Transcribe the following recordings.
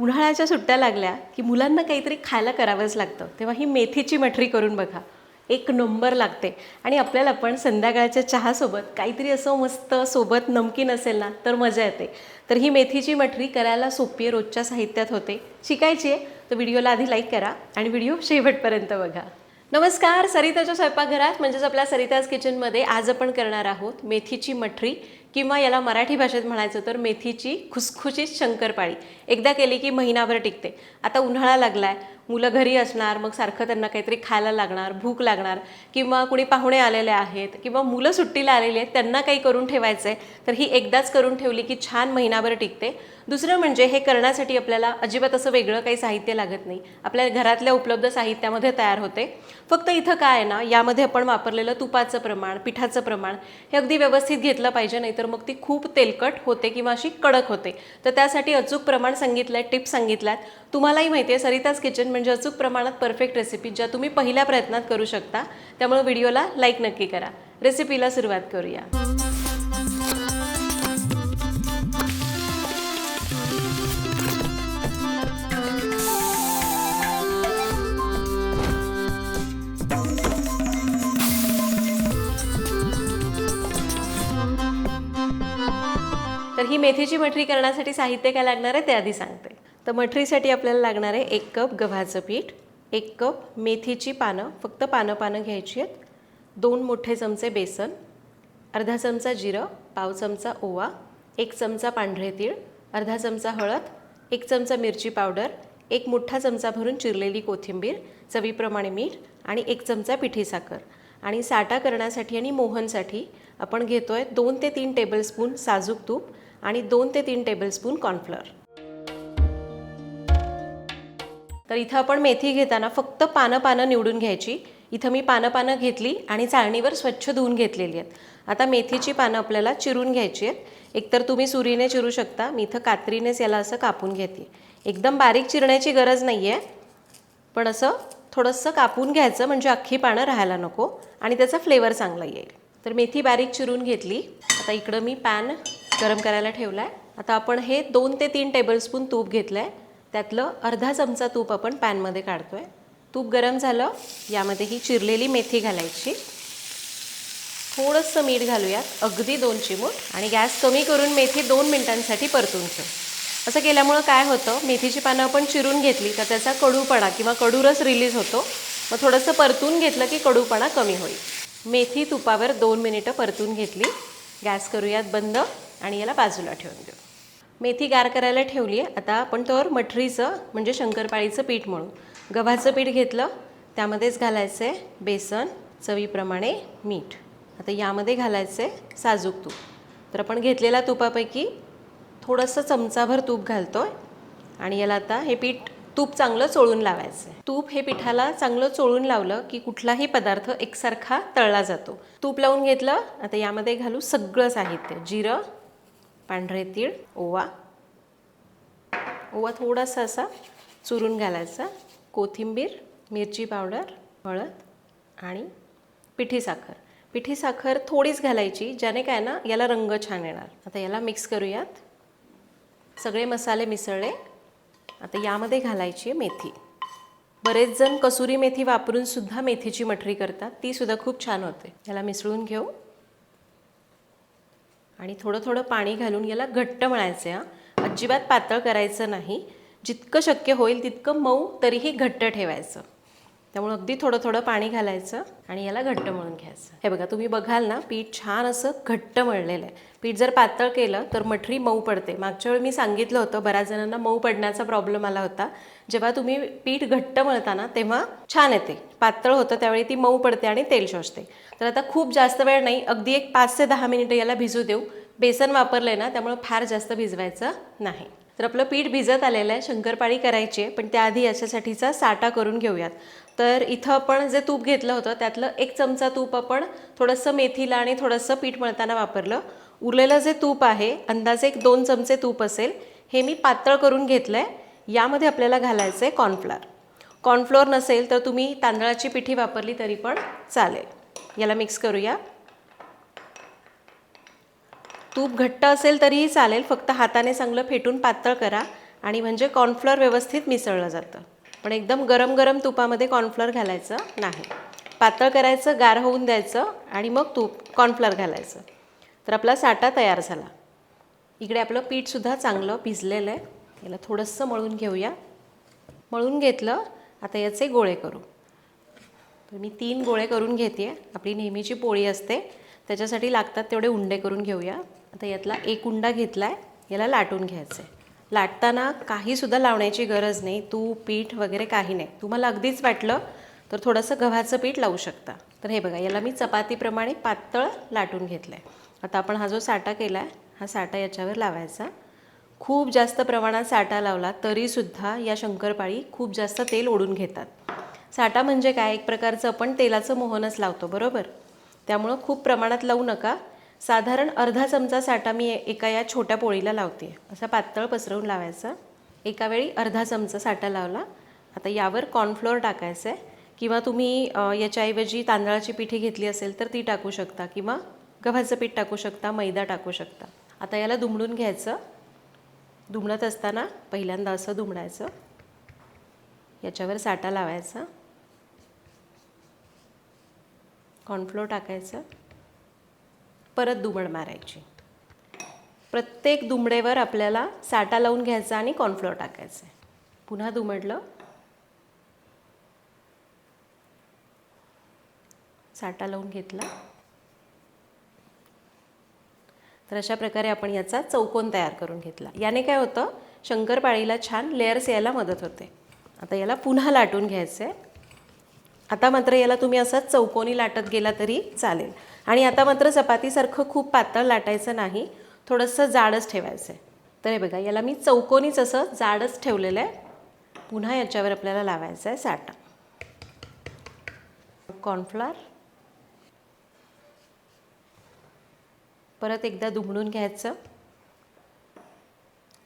उन्हाळ्याच्या सुट्ट्या लागल्या की मुलांना काहीतरी खायला करावंच लागतं. तेव्हा ही मेथीची मठरी करून बघा. एक नंबर लागते. आणि आपल्याला पण संध्याकाळच्या चहासोबत काहीतरी असं मस्त सोबत नमकीन असेल ना तर मजा येते. तर ही मेथीची मठरी करायला सोपी आहे रोजच्या साहित्यात होते. शिकायची आहे तर व्हिडिओला आधी लाईक करा आणि व्हिडिओ शेवटपर्यंत बघा. नमस्कार सरिताच्या स्वयंपाकघरात म्हणजेच आपल्या सरिताज किचनमध्ये आज आपण करणार आहोत मेथीची मठरी. किंवा याला मराठी भाषेत म्हणायचं तर मेथीची खुसखुशीत शंकरपाळी. एकदा केली की महिनाभर टिकते. आता उन्हाळा लागलाय. मुलं घरी असणार मग सारखं त्यांना काहीतरी खायला लागणार भूक लागणार किंवा कुणी पाहुणे आलेले आहेत किंवा मुलं सुट्टीला आलेली आहेत त्यांना काही करून ठेवायचं आहे तर ही एकदाच करून ठेवली की छान महिनाभर टिकते. दुसरं म्हणजे हे करण्यासाठी आपल्याला अजिबात असं वेगळं काही साहित्य लागत नाही. आपल्या घरातल्या उपलब्ध साहित्यामध्ये तयार होते. फक्त इथं काय आहे ना यामध्ये आपण वापरलेलं तुपाचं प्रमाण पिठाचं प्रमाण हे अगदी व्यवस्थित घेतलं पाहिजे नाहीतर तर मग ती खूप तेलकट होते किंवा अशी कडक होते. तर त्यासाठी अचूक प्रमाण सांगितलं आहे टिप्स सांगितल्यात. तुम्हालाही माहिती आहे सरिताज किचन म्हणजे अचूक प्रमाणात परफेक्ट रेसिपी ज्या तुम्ही पहिल्या प्रयत्नात करू शकता. त्यामुळे व्हिडिओला लाईक नक्की करा. रेसिपीला सुरुवात करूया. तर ही मेथीची मठरी करण्यासाठी साहित्य काय लागणार आहे ते आधी सांगते. तर मठरीसाठी आपल्याला लागणार आहे एक कप गव्हाचं पीठ एक कप मेथीची पानं फक्त पानं पानं घ्यायची आहेत. दोन मोठे चमचे बेसन अर्धा चमचा जिरं पाव चमचा ओवा एक चमचा पांढरे तीळ अर्धा चमचा हळद एक चमचा मिरची पावडर एक मोठा चमचा भरून चिरलेली कोथिंबीर चवीप्रमाणे मीठ आणि एक चमचा पिठी साखर. आणि साठा करण्यासाठी आणि मोहनसाठी आपण घेतो आहे दोन ते तीन टेबलस्पून साजूक तूप आणि दोन ते तीन टेबलस्पून कॉर्नफ्लोअर तर इथं आपण मेथी घेताना फक्त पानं पानं निवडून घ्यायची. इथं मी पानं पानं घेतली आणि चाळणीवर स्वच्छ धुवून घेतलेली आहेत. आता मेथीची पानं आपल्याला चिरून घ्यायची आहेत. एकतर तुम्ही सुरीने चिरू शकता. मी इथं कात्रीनेच याला असं कापून घेते. एकदम बारीक चिरण्याची गरज नाही आहे पण असं थोडंसं कापून घ्यायचं म्हणजे अख्खी पानं राहायला नको आणि त्याचा फ्लेवर चांगला येईल. तर मेथी बारीक चिरून घेतली. आता इकडं मी पॅन गरम करायला ठेवला आहे आता आपण हे दोन ते तीन टेबलस्पून तूप घेतलं आहे त्यातलं अर्धा चमचा तूप आपण पॅनमध्ये काढतो आहे तूप गरम झालं. यामध्ये ही चिरलेली मेथी घालायची. थोडंसं मीठ घालूयात. अगदी दोन चिमूट. आणि गॅस कमी करून मेथी दोन मिनिटांसाठी परतून ठेव. असं केल्यामुळं काय होतं? मेथीची पानं आपण चिरून घेतली तर त्याचा कडूपणा किंवा कडूरस रिलीज होतो. मग थोडंसं परतून घेतलं की कडूपणा कमी होईल. मेथी तुपावर दोन मिनिटं परतून घेतली. गॅस करूयात बंद. आणि याला बाजूला ठेवून देऊ. मेथी गार करायला ठेवली आहे. आता आपण तर मठरीचं म्हणजे शंकरपाळीचं पीठ म्हणून गव्हाचं पीठ घेतलं त्यामध्येच घालायचं आहे बेसन चवीप्रमाणे मीठ. आता यामध्ये घालायचं आहे साजूक तूप. तर आपण घेतलेल्या तुपापैकी थोडंसं चमचाभर तूप घालतो आहे आणि याला आता हे पीठ तूप चांगलं चोळून लावायचं आहे तूप हे पिठाला चांगलं चोळून लावलं की कुठलाही पदार्थ एकसारखा तळला जातो. तूप लावून घेतलं आता यामध्ये घालू सगळं साहित्य. जिरं पांढरे तीळ ओवा. ओवा थोडासा असा चुरून घालायचा. कोथिंबीर मिरची पावडर हळद आणि पिठी साखर. पिठी साखर थोडीच घालायची ज्याने काय ना याला रंग छान येणार. आता याला मिक्स करूयात. सगळे मसाले मिसळले. आता यामध्ये घालायची आहे मेथी. बरेच जण कसुरी मेथी वापरून सुद्धा मेथीची मठरी करतात. ती सुद्धा खूप छान होते. याला मिसळून घेऊ. आणि थोडं थोडं पाणी घालून याला घट्ट मळायचं आहे अजिबात पातळ करायचं नाही. जितकं शक्य होईल तितकं मऊ तरीही घट्ट ठेवायचं. त्यामुळे अगदी थोडं थोडं पाणी घालायचं आणि याला घट्ट मळून घ्यायचं. हे बघा तुम्ही बघाल ना पीठ छान असं घट्ट मळलेलं आहे. पीठ जर पातळ केलं तर मठरी मऊ पडते. मागच्या वेळी मी सांगितलं होतं बऱ्याच जणांना मऊ पडण्याचा प्रॉब्लेम आला होता. जेव्हा तुम्ही पीठ घट्ट मळताना तेव्हा छान येते. पातळ होतं त्यावेळी ती मऊ पडते आणि तेल शोषते. तर आता खूप जास्त वेळ नाही अगदी एक पाच ते दहा मिनिटं याला भिजू देऊ. बेसन वापरलं आहे ना त्यामुळे फार जास्त भिजवायचं नाही. तर आपलं पीठ भिजत आलेलं आहे शंकरपाळी करायची आहे पण त्याआधी याच्यासाठीचा साठा करून घेऊयात. तर इथं आपण जे तूप घेतलं होतं त्यातलं एक चमचा तूप आपण थोडंसं मेथीला आणि थोडंसं पीठ मळताना वापरलं. उरलेलं जे तूप आहे अंदाजे एक दोन चमचे तूप असेल हे मी पातळ करून घेतलं आहे यामध्ये आपल्याला घालायचं आहे कॉर्नफ्लॉर कॉर्नफ्लोअर नसेल तर तुम्ही तांदळाची पिठी वापरली तरी पण चालेल. याला मिक्स करूया. तूप घट्ट असेल तरीही चालेल फक्त हाताने चांगलं फेटून पातळ करा आणि म्हणजे कॉर्नफ्लॉर व्यवस्थित मिसळलं जातं. पण एकदम गरम गरम तुपामध्ये कॉर्नफ्लोअर घालायचं नाही. पातळ करायचं गार होऊन द्यायचं आणि मग तूप कॉर्नफ्लॉर घालायचं. तर आपला साठा तयार झाला. इकडे आपलं पीठसुद्धा चांगलं भिजलेलं आहे. याला थोडंसं मळून घेऊया. मळून घेतलं आता याचे गोळे करू. तर मी तीन गोळे करून घेते आपली नेहमीची पोळी असते. त्याच्यासाठी लागतात तेवढे उंडे करून घेऊया. आता यातला एक उंडा घेतला आहे याला लाटून घ्यायचं आहे लाटताना काहीसुद्धा लावण्याची गरज नाही तूप पीठ वगैरे काही नाही. तुम्हाला अगदीच वाटलं तर थोडंसं गव्हाचं पीठ लावू शकता. तर हे बघा याला मी चपातीप्रमाणे पातळ लाटून घेतलं आहे आता आपण हा जो साठा केला आहे हा साठा याच्यावर लावायचा. खूप जास्त प्रमाणात साठा लावला तरीसुद्धा या शंकरपाळी खूप जास्त तेल ओढून घेतात. साठा म्हणजे काय? एक प्रकारचं आपण तेलाचं मोहनच लावतो बरोबर? त्यामुळं खूप प्रमाणात लावू नका. साधारण अर्धा चमचा साठा मी एका या छोट्या पोळीला लावते. असा पातळ पसरवून लावायचा. एका वेळी अर्धा चमचा साठा लावला. आता यावर कॉर्नफ्लोअर टाकायचं आहे किंवा तुम्ही याच्याऐवजी तांदळाची पिठी घेतली असेल तर ती टाकू शकता. किंवा गव्हाचं पीठ टाकू शकता मैदा टाकू शकता. आता याला दुमडून घ्यायचं. दुमडत असताना पहिल्यांदा असं दुमडायचं. याच्यावर साठा लावायचा. कॉर्नफ्लोअर टाकायचं. परत दुमड मारायची. प्रत्येक दुमडेवर आपल्याला साठा लावून घ्यायचा आणि कॉर्नफ्लोअर टाकायचं आहे. पुन्हा दुमडलं. साठा लावून घेतला. तर अशा प्रकारे आपण याचा चौकोन तयार करून घेतला. याने काय होतं? शंकरपाळीला छान लेअर्स यायला मदत होते. आता याला पुन्हा लाटून घ्यायचं आहे आता मात्र याला तुम्ही असंच चौकोनी लाटत गेला तरी चालेल. आणि आता मात्र चपातीसारखं खूप पातळ लाटायचं नाही थोडंसं जाडच ठेवायचं आहे तर हे बघा याला मी चौकोनीच असं जाडच ठेवलेलं आहे. पुन्हा याच्यावर आपल्याला लावायचं आहे साठा. कॉर्नफ्लॉर. परत एकदा दुमडून घ्यायचं.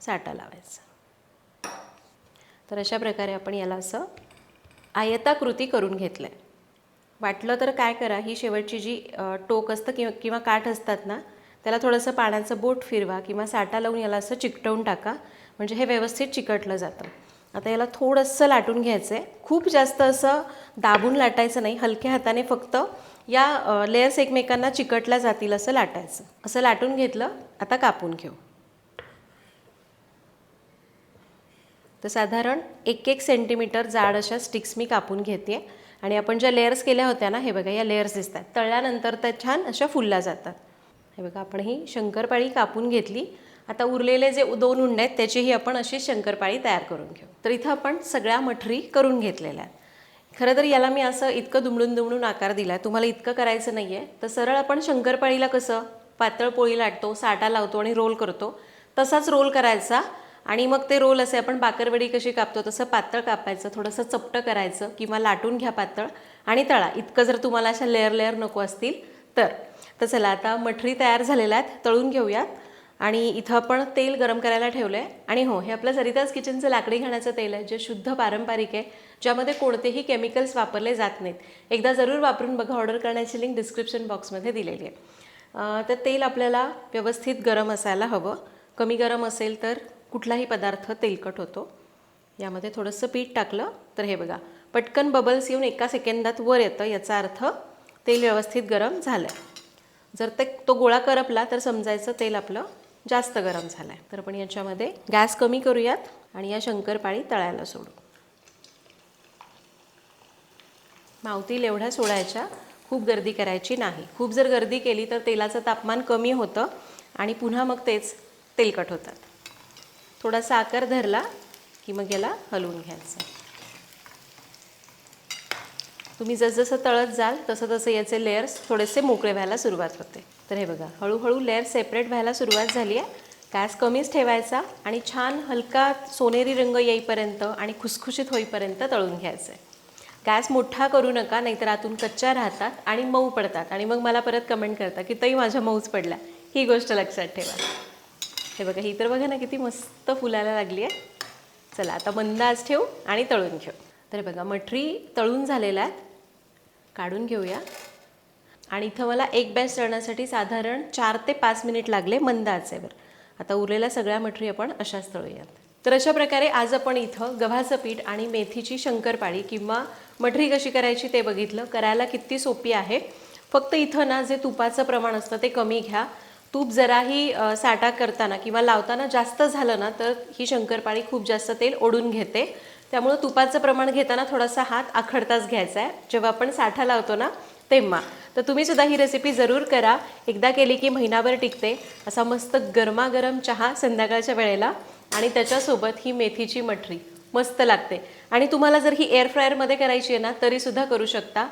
साठा लावायचा. तर अशा प्रकारे आपण याला असं आयताकृती करून घेतलं आहे वाटलं तर काय करा ही शेवटची जी टोक असतं किंवा किंवा काठ असतात ना त्याला थोडंसं पाण्याचं बोट फिरवा किंवा साठा लावून याला असं चिकटवून टाका. म्हणजे हे व्यवस्थित चिकटलं जातं. आता याला थोडंसं लाटून घ्यायचं आहे खूप जास्त असं दाबून लाटायचं नाही. हलक्या हाताने फक्त या लेयर्स एकमेकांना चिकटल्या जातील असं लाटायचं. असं लाटून घेतलं आता कापून घेऊ. तर साधारण एक एक सेंटीमीटर जाड अशा स्टिक्स मी कापून घेते. आणि आपण ज्या लेअर्स केल्या होत्या ना हे बघा या लेअर्स दिसतात. तळल्यानंतर त्या छान अशा फुलल्या जातात. हे बघा आपण ही शंकरपाळी कापून घेतली. आता उरलेले जे दोन हुंड आहेत त्याचीही आपण अशी शंकरपाळी तयार करून घेऊ. तर इथं आपण सगळ्या मठरी करून घेतलेल्या आहेत. खरं तर याला मी असं इतकं दुमडून दुमडून आकार दिला आहे तुम्हाला इतकं करायचं नाही आहे तर सरळ आपण शंकरपाळीला कसं? पातळ पोळी लाटतो साठा लावतो आणि रोल करतो. तसाच रोल करायचा आणि मग ते रोल असे आपण बाकरवडी कशी कापतो तसं पातळ कापायचं थोडंसं चपटं करायचं किंवा लाटून घ्या पातळ आणि तळा. इतकं जर तुम्हाला अशा लेअर लेअर नको असतील तर. तर चला आता मठरी तयार झालेल्या आहेत तळून घेऊयात. आणि इथं आपण तेल गरम करायला ठेवलं आहे आणि हो हे आपलं सरिताज किचनचं लाकडी घाण्याचं तेल आहे जे शुद्ध पारंपरिक आहे ज्यामध्ये कोणतेही केमिकल्स वापरले जात नाहीत. एकदा जरूर वापरून बघा ऑर्डर करण्याची लिंक डिस्क्रिप्शन बॉक्समध्ये दिलेली आहे. तर तेल आपल्याला व्यवस्थित गरम असायला हवं. कमी गरम असेल तर कुठलाही पदार्थ तेलकट होतो. यामध्ये थोडंसं पीठ टाकलं तर हे बघा. पटकन बबल्स येऊन एका सेकंदात वर येतं याचा अर्थ तेल व्यवस्थित गरम झालं आहे जर ते तो गोळा करपला तर समजायचं तेल आपलं जास्त गरम झालं आहे तर आपण याच्यामध्ये गॅस कमी करूयात आणि या शंकरपाळी तळायला सोडू. मावतील एवढ्या सोडायच्या खूप गर्दी करायची नाही. खूप जर गर्दी केली तर तेलाचं तापमान कमी होतं आणि पुन्हा मग तेच तेलकट होतात. थोडासा आकार धरला की मग याला हलवून घ्यायचं. तुम्ही जसजसं तळत जाल तसं तसं याचे लेयर्स थोडेसे मोकळे व्हायला सुरुवात होते. तर हे बघा हळूहळू लेअर सेपरेट व्हायला सुरुवात झाली आहे. गॅस कमीच ठेवायचा आणि छान हलका सोनेरी रंग येईपर्यंत आणि खुसखुशीत होईपर्यंत तळून घ्यायचं आहे गॅस मोठा करू नका नाहीतर आतून कच्च्या राहतात आणि मऊ पडतात. आणि मग मला परत कमेंट करता की तई माझ्या मऊच पडला ही गोष्ट लक्षात ठेवा. हे बघा ही तर बघा ना किती मस्त फुलायला लागली आहे. चला आता मंद आज ठेवू आणि तळून घेऊ. तर हे बघा मठरी तळून झालेल्या आहेत. काढून घेऊया. आणि इथं मला एक बॅच तळण्यासाठी साधारण चार ते पाच मिनिट लागले मंद आचेवर आता उरलेल्या सगळ्या मठरी आपण अशाच तळूयात. तर अशा प्रकारे आज आपण इथं गव्हाचं पीठ आणि मेथीची शंकरपाळी किंवा मठरी कशी करायची ते बघितलं. करायला किती सोपी आहे. फक्त इथं ना जे तुपाचं प्रमाण असतं ते कमी घ्या. तूप जराही साठा करताना किंवा लावताना जास्त झालं ना तर ही शंकरपाळी खूप जास्त तेल ओढून घेते. त्यामुळं तुपाचं प्रमाण घेताना थोडासा हात आखडताच घ्यायचा आहे. जेव्हा आपण साठा लावतो ना तेव्हा. तर तुम्ही सुद्धा ही रेसिपी जरूर करा. एकदा केली की महिनाभर टिकते. असा मस्त गरमागरम चहा संध्याकाळच्या वेळेला. आणि त्याच्यासोबत ही मेथीची मठरी मस्त लागते. आणि तुम्हाला जर ही एअर फ्रायरमध्ये करायची आहे ना तरीसुद्धा करू शकता.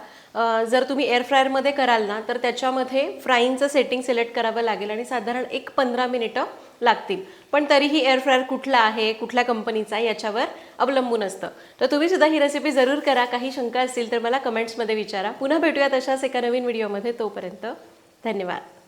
जर तुम्ही एअर फ्रायरमध्ये कराल ना तर त्याच्यामध्ये फ्राईंगचं सेटिंग सिलेक्ट करावं लागेल आणि साधारण एक पंधरा मिनिटं लागतील. पण तरीही एअर फ्रायर कुठला आहे कुठल्या कंपनीचा याच्यावर अवलंबून असतं. तर तुम्ही सुद्धा ही रेसिपी जरूर करा. काही शंका असतील तर मला कमेंट्समध्ये विचारा. पुन्हा भेटूयात अशाच एका नवीन व्हिडिओमध्ये तोपर्यंत धन्यवाद.